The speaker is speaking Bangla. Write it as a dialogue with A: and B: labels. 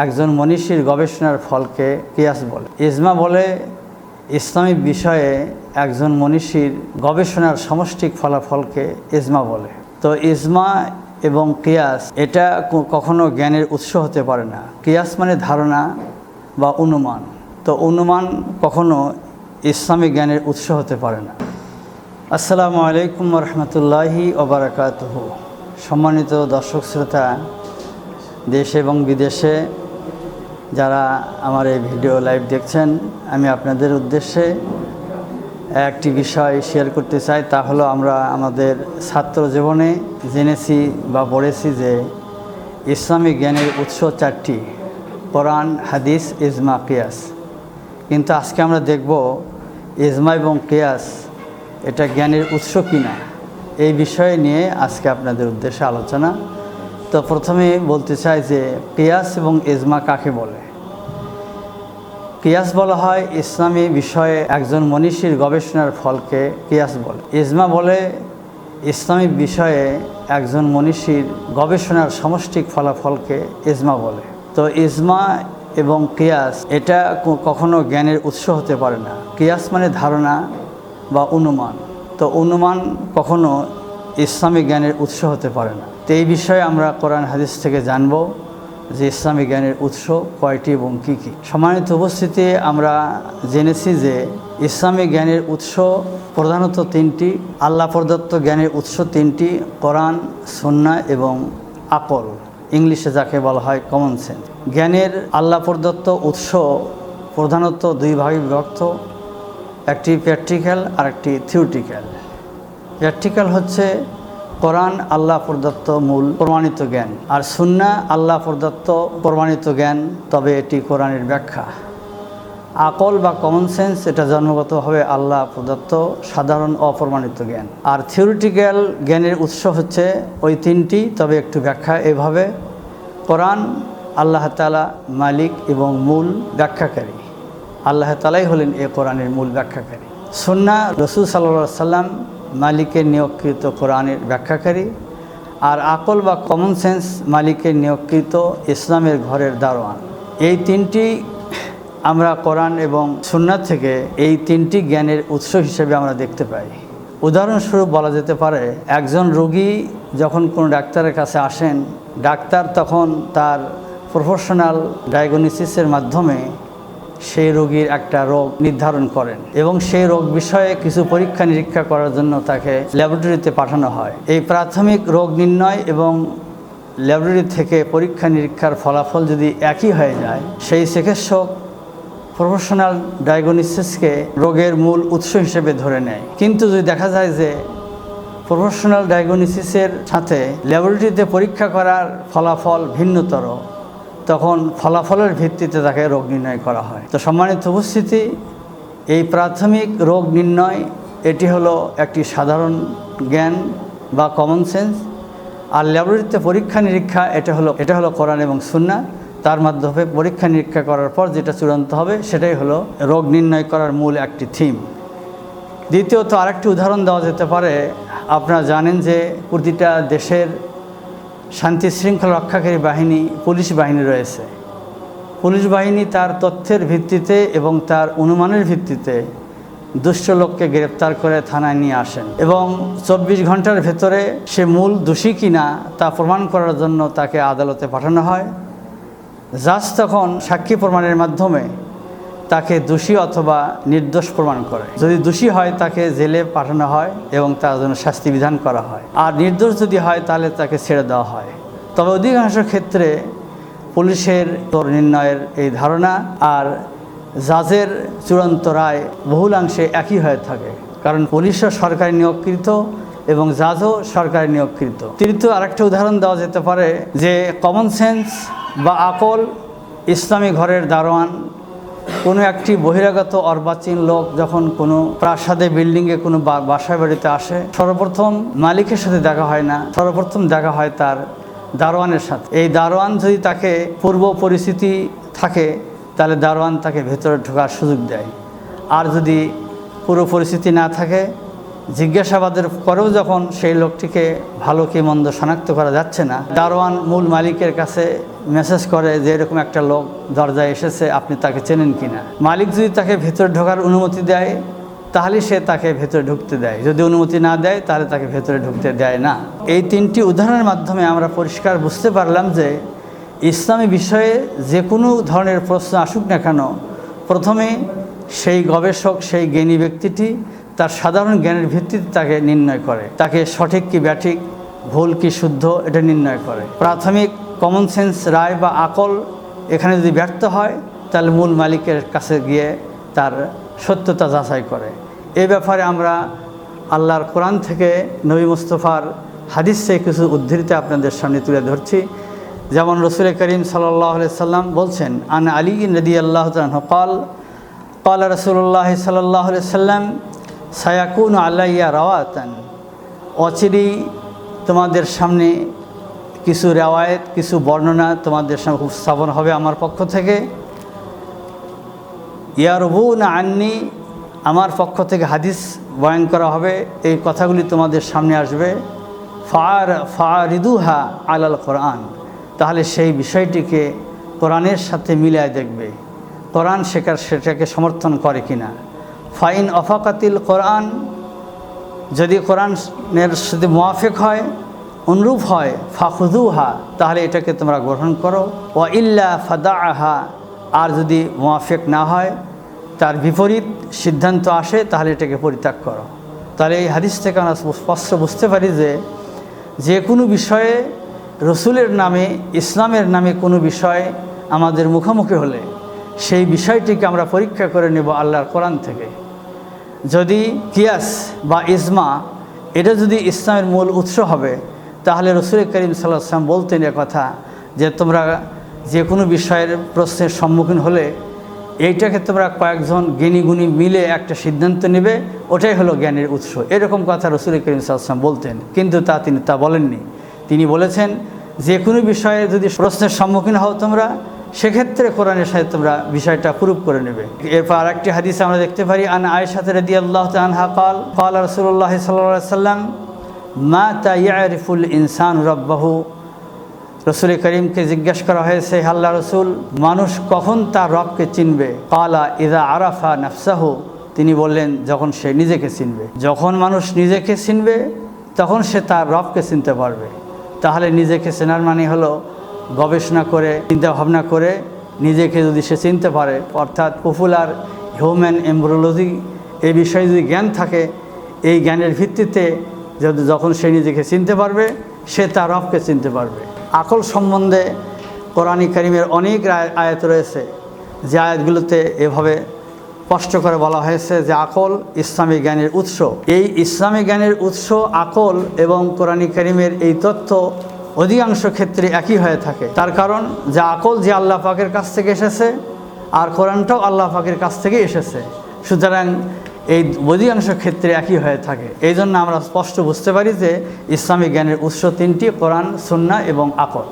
A: একজন মনীষীর গবেষণার ফলকে কিয়াস বলে। ইজমা বলে ইসলামিক বিষয়ে একজন মনীষীর গবেষণার সমষ্টিক ফলাফলকে ইজমা বলে। তো ইজমা এবং কিয়াস, এটা কখনো জ্ঞানের উৎস হতে পারে না। কিয়াস মানে ধারণা বা অনুমান। তো অনুমান কখনো ইসলামিক জ্ঞানের উৎস হতে পারে না। আসসালামু আলাইকুম রহমতুল্লাহি ওবরাকাতহ। সম্মানিত দর্শক, শ্রোতা, দেশ এবং বিদেশে যারা আমার এই ভিডিও লাইভ দেখছেন, আমি আপনাদের উদ্দেশ্যে একটি বিষয় শেয়ার করতে চাই। তা হলো আমরা আমাদের ছাত্র জীবনে জেনেছি বা পড়েছি যে ইসলামিক জ্ঞানের উৎস চারটি, কোরআন, হাদিস, ইজমা, কিয়াস। কিন্তু আজকে আমরা দেখব ইজমা এবং কিয়াস এটা জ্ঞানের উৎস কিনা, এই বিষয় নিয়ে আজকে আপনাদের উদ্দেশ্যে আলোচনা। তো প্রথমে বলতে চাই যে কিয়াস এবং ইজমা কাকে বলে? কিয়াস বলা হয়, ইসলামী বিষয়ে একজন মনীষীর গবেষণার ফলকে কিয়াস বলে। ইজমা বলে, ইসলামী বিষয়ে একজন মনীষীর গবেষণার সমষ্টিক ফলাফলকে ইজমা বলে। তো ইজমা এবং কিয়াস, এটা কখনো জ্ঞানের উৎস হতে পারে না। কিয়াস মানে ধারণা বা অনুমান। তো অনুমান কখনো ইসলামী জ্ঞানের উৎস হতে পারে না। তো এই বিষয়ে আমরা কোরআন, হাদিস থেকে জানব। যে ইসলামী জ্ঞানের উৎস কয়টি এবং কী কী? সম্মানিত উপস্থিতি, আমরা জেনেছি যে ইসলামী জ্ঞানের উৎস প্রধানত তিনটি, আল্লাহ প্রদত্ত জ্ঞানের উৎস তিনটি, কোরআন সন্না এবং আকল। ইংলিশে যাকে বলা হয় কমন সেন্স জ্ঞানের আল্লাহ প্রদত্ত উৎস প্রধানত দুই ভাগে বিভক্ত, একটি প্র্যাকটিক্যাল আর একটি থিওরিটিক্যাল প্র্যাকটিক্যাল হচ্ছে কোরআন আল্লাহ প্রদত্ত মূল প্রমাণিত জ্ঞান আর সুন্না আল্লাহ প্রদত্ত প্রমাণিত জ্ঞান, তবে এটি কোরআনের ব্যাখ্যা। আকল বা কমন সেন্স এটা জন্মগতভাবে আল্লাহ প্রদত্ত সাধারণ অপ্রমাণিত জ্ঞান। আর থিওরিটিক্যাল জ্ঞানের উৎস হচ্ছে ওই তিনটি, তবে একটু ব্যাখ্যা এভাবে। কোরআন আল্লাহ তালা মালিক এবং মূল ব্যাখ্যাকারী। আল্লাহ তালাই হলেন এ কোরআনের মূল ব্যাখ্যাকারী। সুন্না রসুল সাল্লা সাল্লাম মালিকের নিয়োগকৃত কোরআনের ব্যাখ্যাকারী আর আকল বা কমন সেন্স মালিকের নিয়োগকৃত ইসলামের ঘরের দারোয়ান। এই তিনটি আমরা কোরআন এবং সুন্নাত থেকে এই তিনটি জ্ঞানের উৎস হিসেবে আমরা দেখতে পাই। উদাহরণস্বরূপ বলা যেতে পারে, একজন রোগী যখন কোনো ডাক্তারের কাছে আসেন, ডাক্তার তখন তার প্রফেশনাল ডায়াগনোসিসের মাধ্যমে সেই রোগীর একটা রোগ নির্ধারণ করেন এবং সেই রোগ বিষয়ে কিছু পরীক্ষা নিরীক্ষা করার জন্য তাকে ল্যাবরেটরিতে পাঠানো হয়। এই প্রাথমিক রোগ নির্ণয় এবং ল্যাবরেটরি থেকে পরীক্ষা নিরীক্ষার ফলাফল যদি একই হয়ে যায়, সেই চিকিৎসক প্রফেশনাল ডায়াগনোসিসকে রোগের মূল উৎস হিসেবে ধরে নেয়। কিন্তু যদি দেখা যায় যে প্রফেশনাল ডায়াগনোসিসের সাথে ল্যাবরেটরিতে পরীক্ষা করার ফলাফল ভিন্নতর তখন ফলাফলের ভিত্তিতে তাকে রোগ নির্ণয় করা হয়। তো সম্মানিত উপস্থিতি, এই প্রাথমিক রোগ নির্ণয়, এটি হলো একটি সাধারণ জ্ঞান বা কমন সেন্স আর ল্যাবরেটরিতে পরীক্ষা নিরীক্ষা, এটা হলো এটা হলো কোরআন এবং সুন্না তার মাধ্যমে পরীক্ষা নিরীক্ষা করার পর যেটা চূড়ান্ত হবে, সেটাই হলো রোগ নির্ণয় করার মূল একটি থিম দ্বিতীয়ত আরেকটি উদাহরণ দেওয়া যেতে পারে। আপনারা জানেন যে প্রতিটা দেশের শান্তি শৃঙ্খলা রক্ষাকারী বাহিনী, পুলিশ বাহিনী রয়েছে। পুলিশ বাহিনী তার তথ্যের ভিত্তিতে এবং তার অনুমানের ভিত্তিতে দুষ্ট লোককে গ্রেপ্তার করে থানায় নিয়ে আসেন এবং চব্বিশ ঘণ্টার ভেতরে সে মূল দোষী কিনা তা প্রমাণ করার জন্য তাকে আদালতে পাঠানো হয়। জাজ তখন সাক্ষী প্রমাণের মাধ্যমে তাকে দোষী অথবা নির্দোষ প্রমাণ করে। যদি দোষী হয়, তাকে জেলে পাঠানো হয় এবং তার জন্য শাস্তি বিধান করা হয়। আর নির্দোষ যদি হয়, তাহলে তাকে ছেড়ে দেওয়া হয়। তবে অধিকাংশ ক্ষেত্রে পুলিশের তোর নির্ণয়ের এই ধারণা আর জাজের চূড়ান্ত রায় বহুলাংশে একই হয়ে থাকে। কারণ পুলিশও সরকারি নিয়োগকৃত এবং জাজও সরকারি নিয়োগকৃত। তৃতীয় আরেকটা উদাহরণ দেওয়া যেতে পারে যে কমন সেন্স বা আকল ইসলামী ঘরের দারোয়ান কোনো একটি বহিরাগত অর্বাচীন লোক যখন কোনো প্রাসাদে, বিল্ডিংয়ে কোনো বাসায়, বাড়িতে আসে, সর্বপ্রথম মালিকের সাথে দেখা হয় না। সর্বপ্রথম দেখা হয় তার দারোয়ানের সাথে। এই দারোয়ান যদি তাকে পূর্ব পরিস্থিতি থাকে, তাহলে দারোয়ান তাকে ভেতরে ঢোকার সুযোগ দেয়। আর যদি পুরো পরিস্থিতি না থাকে জিজ্ঞাসাবাদের পরেও যখন সেই লোকটিকে ভালো কি মন্দ শনাক্ত করা যাচ্ছে না, দারোয়ান মূল মালিকের কাছে মেসেজ করে যে এরকম একটা লোক দরজায় এসেছে, আপনি তাকে চেনেন কিনা? মালিক যদি তাকে ভেতরে ঢোকার অনুমতি দেয়, তাহলে সে তাকে ভেতরে ঢুকতে দেয়। যদি অনুমতি না দেয়, তাহলে তাকে ভেতরে ঢুকতে দেয় না। এই তিনটি উদাহরণের মাধ্যমে আমরা পরিষ্কার বুঝতে পারলাম যে ইসলামী বিষয়ে যে কোনো ধরনের প্রশ্ন আসুক না কেন, প্রথমে সেই গবেষক, সেই জ্ঞানী ব্যক্তিটি তার সাধারণ জ্ঞানের ভিত্তিতে তাকে নির্ণয় করে। তাকে সঠিক কি ব্যাঠিক, ভুল কি শুদ্ধ, এটা নির্ণয় করে। প্রাথমিক কমন সেন্স রায় বা আকল এখানে যদি ব্যর্থ হয়, তাহলে মূল মালিকের কাছে গিয়ে তার সত্যতা যাচাই করে। এ ব্যাপারে আমরা আল্লাহর কোরআন থেকে নবী মুস্তফার হাদিস কিছু উদ্ধৃত আপনাদের সামনে তুলে ধরছি। যেমন রসুল করিম সাল্লাহ সাল্লাম বলছেন, আন আলী নদী আল্লাহ কল কল রসুল্লাহ সাল্লাহ সাল্লাম সায়াকুন আল্লাইয়া রাওয়াতান। অচিরেই তোমাদের সামনে কিছু রেওয়ায়ত, কিছু বর্ণনা তোমাদের সামনে উপস্থাপন হবে আমার পক্ষ থেকে। ইয়ারবু না আননি, আমার পক্ষ থেকে হাদিস বয়ান করা হবে। এই কথাগুলি তোমাদের সামনে আসবে। ফার, ফারিদুহা আলাল কোরআন। তাহলে সেই বিষয়টিকে কোরআনের সাথে মিলায় দেখবে। কোরআন শেখার সেটাকে সমর্থন করে কিনা। ফাইন অফাকাতিল কোরআন, যদি কোরআনের সাথে মোয়াফেক হয়, অনুরূপ হয় ফাখুদুহা তাহলে এটাকে তোমরা গ্রহণ করো। ও ইল্লা ফাদা আহা আর যদি মোয়াফেক না হয়, তার বিপরীত সিদ্ধান্ত আসে, তাহলে এটাকে পরিত্যাগ করো। তাহলে এই হাদিস থেকে আমরা স্পষ্ট বুঝতে পারি যে যে কোনো বিষয়ে রসুলের নামে, ইসলামের নামে কোনো বিষয় আমাদের মুখোমুখি হলে, সেই বিষয়টিকে আমরা পরীক্ষা করে নেব আল্লাহর কোরআন থেকে। যদি কিয়াস বা ইজমা, এটা যদি ইসলামের মূল উৎস হবে, তাহলে রসুল করিম সাল্লাম বলতেন কথা যে তোমরা যে কোনো বিষয়ের প্রশ্নের সম্মুখীন হলে এইটাকে তোমরা কয়েকজন জ্ঞানী গুণী মিলে একটা সিদ্ধান্ত নেবে, ওটাই হলো জ্ঞানের উৎস। এরকম কথা রসুল করিম সাল্লাম বলতেন, কিন্তু তা তিনি তা বলেননি। তিনি বলেছেন, যে কোনো বিষয়ে যদি প্রশ্নের সম্মুখীন হও তোমরা সেক্ষেত্রে কোরআনের সাথে তোমরা বিষয়টা প্রুভ করে নেবে। এরপর আরেকটি হাদিস আমরা দেখতে পারি, আন আয়সাতে রদি আল্লাহ আনহা কাল কাল রসুল্লাহ সাল্লাহ সাল্লাম মা তা ইয়ারিফুল ইনসান রব্বাহু? রসুল করিমকে জিজ্ঞেস করা হয়েছে আল্লাহ রসুল, মানুষ কখন তার রবকে চিনবে? কালা ইদা আরাফা নাফসাহু? তিনি বললেন, যখন সে নিজেকে চিনবে। যখন মানুষ নিজেকে চিনবে, তখন সে তার রবকে চিনতে পারবে। তাহলে নিজেকে চেনার মানে হলো গবেষণা করে চিন্তা ভাবনা করে নিজেকে যদি সে চিনতে পারে, অর্থাৎ পপুলার হিউম্যান এমব্রোলজি এই বিষয়ে যদি জ্ঞান থাকে, এই জ্ঞানের ভিত্তিতে যদি যখন সে নিজেকে চিনতে পারবে, সে তার রবকে চিনতে পারবে। আকল সম্বন্ধে কোরআনী করিমের অনেক আয়াত রয়েছে। যে আয়াতগুলোতে এভাবে স্পষ্ট করে বলা হয়েছে যে আকল ইসলামী জ্ঞানের উৎস। এই ইসলামী জ্ঞানের উৎস আকল এবং কোরআনী করিমের এই তথ্য অধিকাংশ ক্ষেত্রে একই হয়ে থাকে। তার কারণ, যে আকল যে আল্লাহ পাকের কাছ থেকে এসেছে, আর কোরআনটাও আল্লাহ পাকের কাছ থেকে এসেছে। সুতরাং এই অধিকাংশ ক্ষেত্রে একই হয়ে থাকে। এই জন্য আমরা স্পষ্ট বুঝতে পারি যে ইসলামী জ্ঞানের উৎস তিনটি, কোরআন সুন্না এবং আকল।